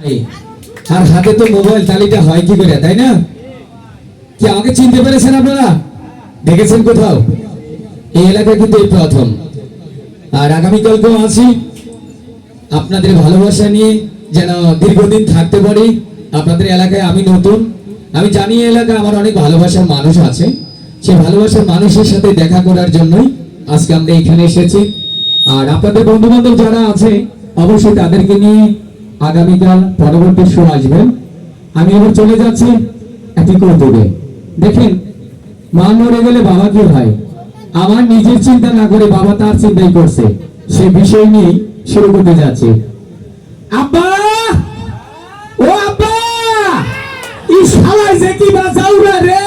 আর হাতে তো মোবাইল তালিটা হয় কি করে, তাই না? কি আমাকে চিনতে পেরেছেন আপনারা? দেখেছেন কোথাও? এই এলাকায় কিন্তু এই প্রথম। আর আগামীকালকেও আছি। আপনাদের ভালোবাসা নিয়ে যেন দীর্ঘদিন থাকতে পারি। আপনাদের এলাকায় আমি নতুন। আমি জানি এলাকায় আমার অনেক ভালোবাসার মানুষ আছে। সেই ভালোবাসার মানুষের সাথে দেখা করার জন্যই আজকে আমরা এখানে এসেছি। আর আপনাদের বন্ধু বান্ধব যারা আছে, অবশ্যই তাদেরকে নিয়ে আগামীকাল পরবর্তী শো আসবেন আমি এবার চলে যাচ্ছি একটি কৌতুকে। দেখেন মা মরে গেলে বাবা কি হয় আমার নিজের চিন্তা না করে বাবা তার চিন্তাই করছে। সে বিষয় নিয়ে শুরু করতে যাচ্ছি। আব্বা! ও আব্বা! এই শালা যে কি বাজাও রে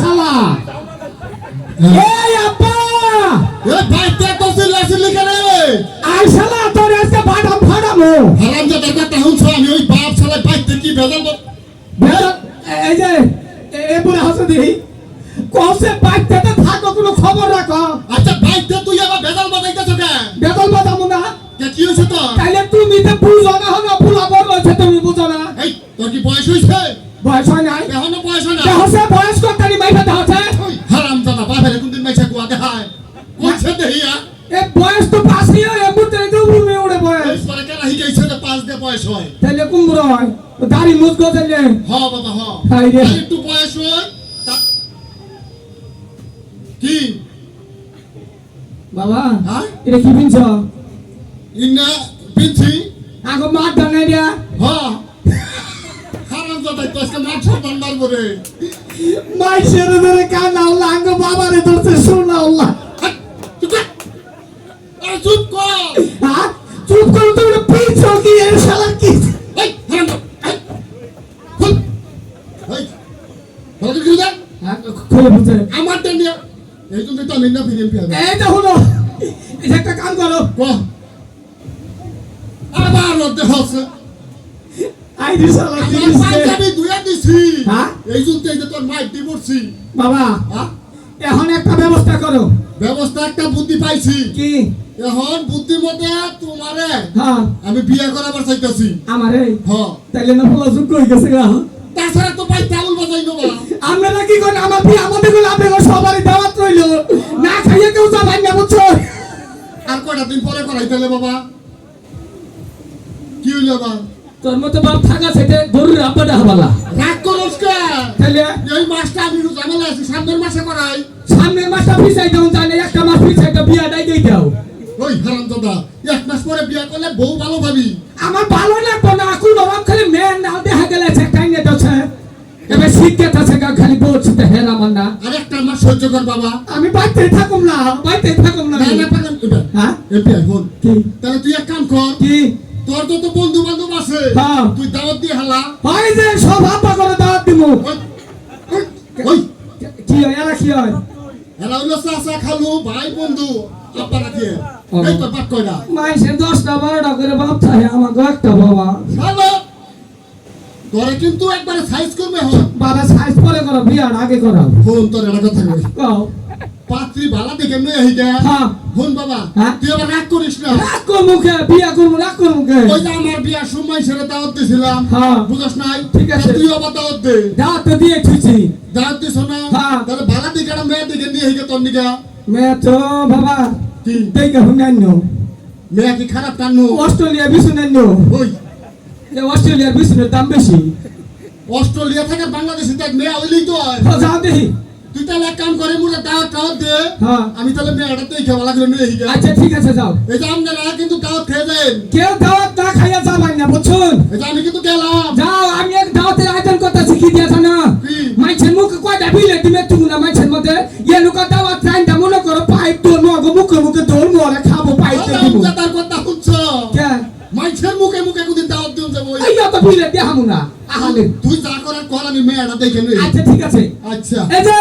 শালা। এই আব্বা! এ বাইতে তো চিল্লাচিল্লি করে আই শালা তোর আজকে ফাটাম ফাটামো হারাম যে আমি ওই বাপ শালা বাইতে কি বেজাল এই যে এ- এ হাসে দিই কসে বাইতে থাকো কোনো খবর রাখো? আচ্ছা বাইতে তুই আবার বেজাল বাজাইতেছ কে বেতন বাজাবো না। কি হইছে তো তাইলে তুমি তো বুঝো না হলো বুলা বড় হয়েছে তুমি বুঝো না। এই তোর কি বয়স বয়স হয় নাই। এখনও বয়স হয় না হচ্ছে বয়স করতে মাইফা দেওয়া বয়স হয়? তাইলে কুমড়ো হয়। দাড়ি মুজ গজালে হ বাবা হ। একটু বয়স হয় কি? বাবা হ্যাঁ? এটা কি পিনছ? ইন্না পিনছি। আগো মার ডানে দিয়া। হ। হারাম দাদা তো আজকে মাঠ সন্ধান মারবো রে। মাই ছেড়ে ধরে কান আল্লাহ বাবারে ধরছে শোনা আল্লাহ। খুলে হ্যাঁ, খুলে বুঝে এই তো আমি না ফিরে ফিরে এই তো হলো একটা কাম করো। ক আবার হচ্ছে হ্যাঁ? হ্যাঁ? এখন একটা ব্যবস্থা করো। ব্যবস্থা একটা বুদ্ধি পাইছি। কি? এখন বুদ্ধি মতে তোমারে। হ্যাঁ। আমি বিয়ে করাবার চাইতেছি। আমারে? হ তাইলে না ফলা যোগ হয়ে গেছে গা তাছাড়া তো ভাই তাউল বাজাই নেবা আমরা কি করেন আমার বিয়ে আমাদেরগুলো আপনাদের সবারই দাওয়াত রইল? না খাইয়ে কেউ যাবেন না বুঝছ? আর কয়টা দিন পরে করাই তাহলে বাবা? কি হইল বাবা? তোর মতো বাপ থাকা সেটা গরুর আব্বাটা হবালা রাগ করস কে? তাহলে এই মাসটা আমি ঝামেলা আছি সামনের মাসে করাই। সামনের মাসটা পিছাই দাও জানে একটা মাস পিছাই দাও বিয়াটাই দিয়ে দাও। ওই হারাম দাদা এক মাস পরে বিয়ে করলে বউ ভালো ভাবি। আমার ভালো লাগবো না কোন অভাব খালি মেয়ের নাও দেখা শিখতে আছে গা খালি বলছে তো হের আমার না আর একটা মাস সহ্য কর বাবা। আমি বাড়িতে থাকুম না বাড়িতে থাকুম না না না পাগল এটা হ্যাঁ? এপি আইফোন কি? তাহলে তুই এক কাম কর কি? তোর তো তো বন্ধু বান্ধব আছে। হ্যাঁ। তুই দাওয়াত দিয়ে হালা। হয় যে সব আব্বা করে দাওয়াত দিমু। ওই কি হয় এরা কি হয়? এরা হইল চাচা খালু ভাই বন্ধু আব্বা রাখি ও। এই তো পাক কইরা মাইসে দশটা বারোটা করে বাপ থাকে আমাকে একটা বাবা। হ্যালো তোরে কিন্তু একবারে সাইজ করবে হন বাবা সাইজ পরে করো বিয়ার আগে করো। ফোন তোর এটা কথা কই কও। পাত্রী ভালা দেখে নই আহি হ্যাঁ। ফোন বাবা হ্যাঁ? তুই আবার রাগ করিস না? রাগ কর মুখে বিয়া করব রাগ কর মুখে ওই যে আমার বিয়ার সময় সেটা দাওয়াত দিছিলাম হ্যাঁ। বুঝছ নাই? ঠিক আছে। তুই আবার দাওয়াত দে। দাওয়াত তো দিয়ে থুইছি দাওয়াত দিছ না? হ্যাঁ। তাহলে ভালা দেখে একটা মেয়ে দেখে নিয়ে আহি তোর নিকা। মেয়ে তো বাবা কি? দেখে হুনান্য মেয়ে কি খারাপ টানো অস্ট্রেলিয়া বিছুনান্য ওই। অস্ট্রেলিয়ার বিছুনের দাম বেশি। অস্ট্রেলিয়া থেকে বাংলাদেশে দেখ মেয়ে হইলেই তো হয়। যাও দেখি। তুই তাহলে এক কাম করে মুরা দাওয়াত টাওয়াত দে। হ্যাঁ। আমি তাহলে মেয়েটা তো খেয়ে ভালো করে নিয়ে আচ্ছা ঠিক আছে যাও। এই যে আপনারা কিন্তু দাওয়াত খেয়ে দেন কেউ দাওয়াত না খাইয়া যাবেন না বুঝছুন? এই যে আমি কিন্তু গেলাম। যাও আমি এক দাওয়াতের আয়োজন করতে শিখি দিয়েছে না কি? মাইছের মুখ কয়টা বিলে দিবে তুমি না মাইছের মধ্যে? ইয়ে লোক দাওয়াত রাইনটা এই বিলে দেখামু না। আহালে তুই যা করার কর আমি মেয়েটা দেখে নিই। আচ্ছা ঠিক আছে। আচ্ছা। এই যে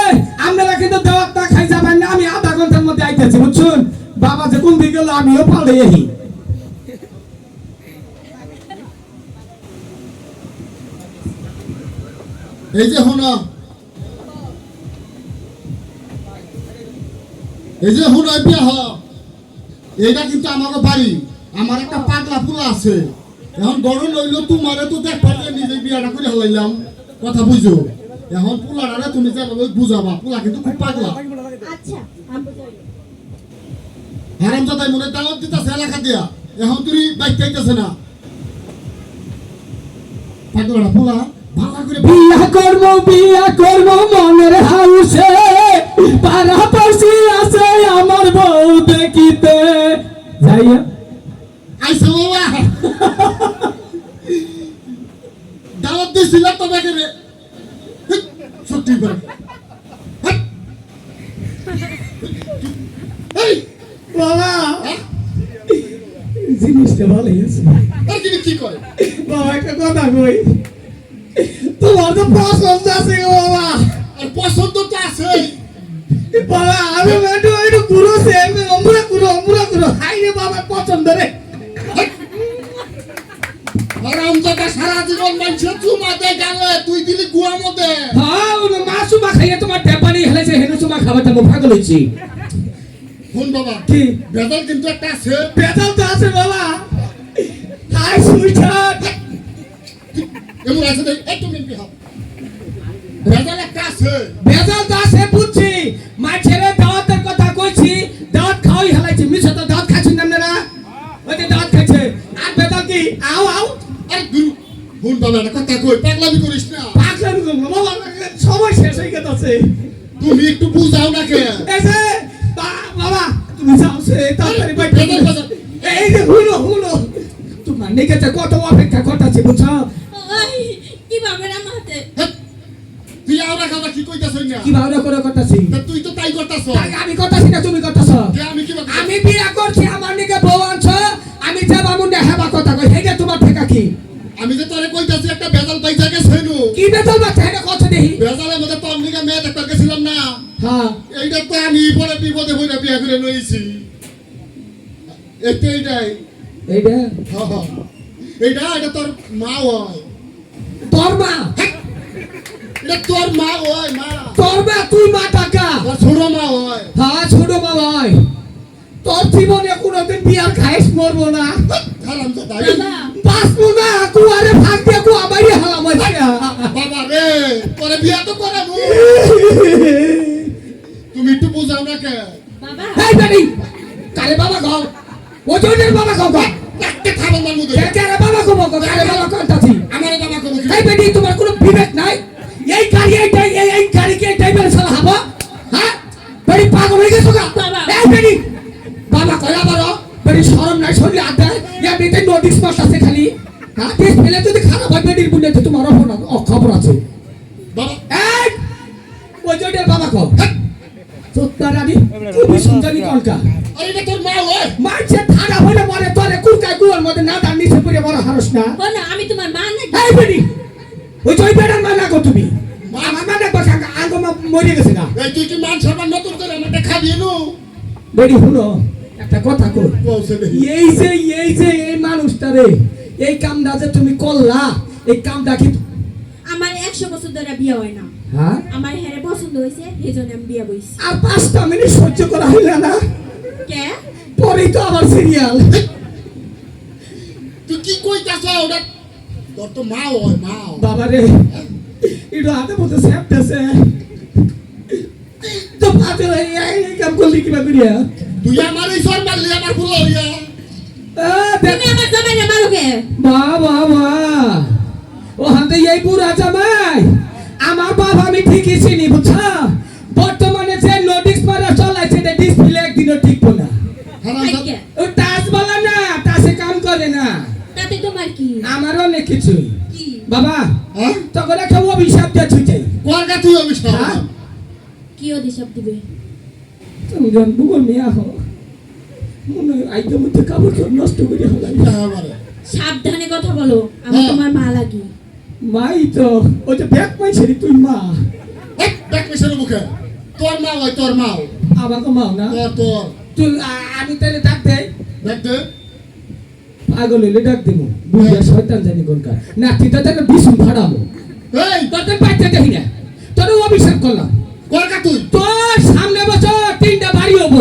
আপনারা কিন্তু দাওয়াত না খাই যাবেন না আমি আধা ঘণ্টার মধ্যে আইতেছি বুঝছুন? বাবা যে কোন দিকে গেল আমিও পাল্টে এহি এই যে হুন। এই যে হুন বিয়া হ এইটা কিন্তু আমাকে বাড়ি। আমার একটা পাগলা ফুলা আছে। এখন গরম লইল তোমারে তো দেখবার যে নিজে বিয়াটা করে হলাইলাম কথা বুঝো? এখন পোলারে তুমি যেভাবে বুঝাবা। পোলা কিন্তু খুব পাগলা। আচ্ছা আমি হারাম জাদাই মনে দাওয়াত দিতেছে এলাকা দিয়া। এখন তুই বাইক চাইতেছে না। পাগলা পোলা ভালো করে বিয়া করব বিয়া করব মনের হাউসে। পাড়া পড়শি আছে আমার বউ দেখিতে। যাইয়া আইসে বাবা দাওয়াত দিছিল তো বেগে রে হেই, সত্যি করে হেই। এই বাবা হ্যাঁ? জিনিসটা আছে আর কি কি করে বাবা একটা কথা কই? তোমার তো পছন্দ আছে গো বাবা। আর পছন্দ তো আছে বাবা আমি একটু একটু ঘুরো সে অমরা অমরা হাই রে বাবা পছন্দ রে। হারাম জাদা সারা জীবন মানুষের চুমা দে গেলে তুই দিলি গুয়া মধ্যে হ্যাঁ মা খাইয়ে তোমার টেপানি হেলেছে হেনু সুমা খাবারটা মো পাগল বাবা। কি? কিন্তু একটা আছে। তো আছে বাবা। হাই সুইটার এমন আছে দেখ একটু বেদল একটা আছে। তো আছে বুঝছি। মা ছেলে দাওয়াতের কথা কইছি দাওয়াত খাওয়াই হেলাইছি। মিছে তো দাওয়াত খাচ্ছি না না ওই যে দাওয়াত খাইছে আর বেজাল কি? আও আও। আরে গুরু ফোন বাবা একটা কথা কই পাগলামি করিস না। পাগলামি করব। বাবা সময় শেষ হয়ে গেছে। তুমি একটু বুঝাও না কে? এসে তাড়াতাড়ি বাইক বেজাল, বেজাল। এই যে হুলো হুলো। তোমার নিকেতে কত অপেক্ষা করতেছে বুঝছ? ওই, কীভাবে না মাতে তুই আওরা খাবার কি কইতাছ না? কি ভাবনা করে করতেছি? তুই তো তাই করতাছ আমি করতেছি না তুমি করতেছ? কে আমি কি আমি বিয়া করছি আমার নিকে বউ আনছ আমি যে বামুন্ডে হেবা কথা কই হেগে তোমার ঠেকা কি? আমি যে তোরে কইতাছি একটা বেজাল পাইছা গেছে নু কি বেতন বাচ্চা হেগে কথা দেখি? বেজালের মধ্যে তোর নিকে মেয়ে দেখতে গেছিলাম না? হ্যাঁ। এইটা তো আমি পরে বিপদে পড়ে বিয়া করে লইছি। এইটা এইটাই এইটা হ, হ। এইটা এটা তোর মা হয়। তোর মা? এটা তোর মা হয় মা। তোর মা তুই মা টাকা ছোট মা হয়। হ্যাঁ ছোট মা ভাই তোর জীবনে কোনোদিন বিয়ার খাইস মরবো না। খারাম তো তাই। বাঁচবো না কুয়ারে ভাগ দিয়ে বাইরে হালাম বাবা রে তোরে বিয়া তো করাবো। তুমি একটু বুঝাও না কে? বাবা এই কারে বাবা গাও ও জনের বাবা কারে বাবা কো বকো কারে বাবা কান্তাছি আমার বাবা কোনো কি এই বেটি তোমার কোনো বিবেক নাই? এই গাড়ি এই এই এই গাড়ি কে টাইপের সালা হাবা? হ্যাঁ? বেটি পাগল হয়ে গেছো বাবা। এই বেটি। বাবা কয়া বারো বেটি শরম নাই শরীর আদা এমনিতে নোটিস মারতাছে খালি। হ্যাঁ দেশ ফেলে যদি খারাপ হয় বেটির তো তোমার খবর আছে। বাবা। এই ওই জনের বাবা কো সত্তর রানি খুবই সুন্দরী কলকা? আরে এটা তোর মা হয় মাঝে ঠাডা হলে মরে তোরে কুরকায় কুয়ার মধ্যে না তার নিচে পড়ে বড় হারস না। বলো আমি তোমার মা নাকি এই বেটি ওই জয় বেড়ার মানা কো তুমি? আমার মানে বসা আঙ্গ মরে গেছে না এই তুই কি মান সম্মান নতুন করে আমাকে খাবি নু বেটি শুনো একটা কথা কো। বলছে দেখি এই যে এই যে এই মানুষটা রে এই কামটা যে তুমি করলা এই কামটা কি আমার একশো বছর ধরে বিয়ে হয় না। হ্যাঁ? আমার হ্যারে পছন্দ হয়েছে এই জন্য আমি বিয়ে বইছি। আর পাঁচটা মিনিট সহ্য করা হইল না। কে? পরেই তো আবার সিরিয়াল তুই কি কইতাছ? ওটা তোর তো মা হয় মা বাবা রে একটু হাতে মতো স্যাপতেছে তো পাতে এই কাম করলি কিবা করিয়া? তুই আমার এই সর মারলি আমার ভুল হইয়া। তুমি আমার জমাইলে মারো কে? বা বা বা ও হাতে এই বুড়া জামাই আমার বাবা আমি ঠিকই চিনি বুঝছা? বর্তমানে যে নোটিস মারা চলাইছে এটা ডিসপ্লে একদিনও টিকবো না? ও টাচ বলা না টাচে কাম করে না। তাতে তোমার কি? আমার অনেক কিছু। বাবা হ্যাঁ? তখন একটা অভিশাপ দিয়ে ছুটে কোয়ারকা তুই অভিশাপ? হ্যাঁ? কি অধিশাপ দিবে? তুমি যখন বুগল নিয়ে আহ। মনে হয় আইটের মধ্যে কাপড় নষ্ট করে হলাই সাবধানে কথা বলো আমি হ্যাঁ। তোমার মা লাগি। মাই তো ওই যে ব্যাগ পাইছে তুই মা। এক দেখ পেছনে মুখে। তোর মা হয় তোর মা। হয়। আমাকে মাও না। তোর তোর। তুই আমি তাহলে ডাক দেয় দেখ দে। পাগল হইলে ডাক দেবো বুঝিয়া শয়তান জানি কোনকার না তুই তো তাহলে ভীষণ ভাড়াবো এই। তোর তো পাইতে দেখি না। তোর অভিশাপ করলাম। কোয়ারকা তুই? তোর সামনে বছর তিনটা বাড়ি হব।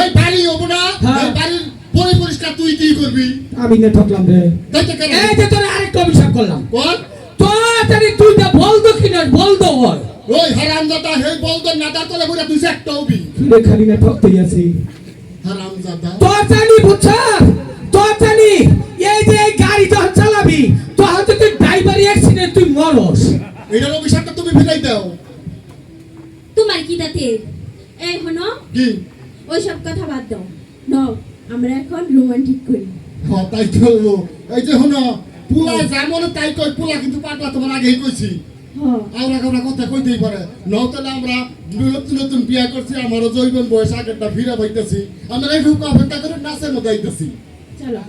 এই বাড়ি হব না। হ্যাঁ। এই বাড়ির পরি পরিষ্কার তুই কি করবি? আমি না ঠকলাম রে। কেন? এই যে তোর আরেকটা অভিষেক করলাম। কর। তাড়াতাড়ি তুইটা বলতো কিনা বলতো হয়। ওই হারামজাদা হে বলতো নাদার তলে ঘুরে তুই একটা হবি ফিরে খালি না ঠকতেই আছি হারামজাদা। তোর জানি বুঝছ? তোর জানি এই যে এই গাড়ি যখন চালাবি তো তুই ড্রাইভারি অ্যাক্সিডেন্ট তুই মরস। এটার অভিশাপটা তুমি ফিরাই দাও। তোমার কি তাতে? এই হনো কি? ওইসব কথা বাদ দাও। নাও আমরা এখন রোমান্টিক করি। হ্যাঁ তাই তো। এই যে হনো পুলা যেমন তাই কই পুলা কিন্তু পাগলা তোমার আগেই কইছি। হ আমরা আমরা কথা কইতেই পারে। নাও তাহলে আমরা নতুন নতুন বিয়া করছি আমারও জৈবন বয়স আগেরটা ফিরে পাইতেছি। আমরা এই রূপ অপেক্ষা করে নাচের মতো আইতেছি। চলো।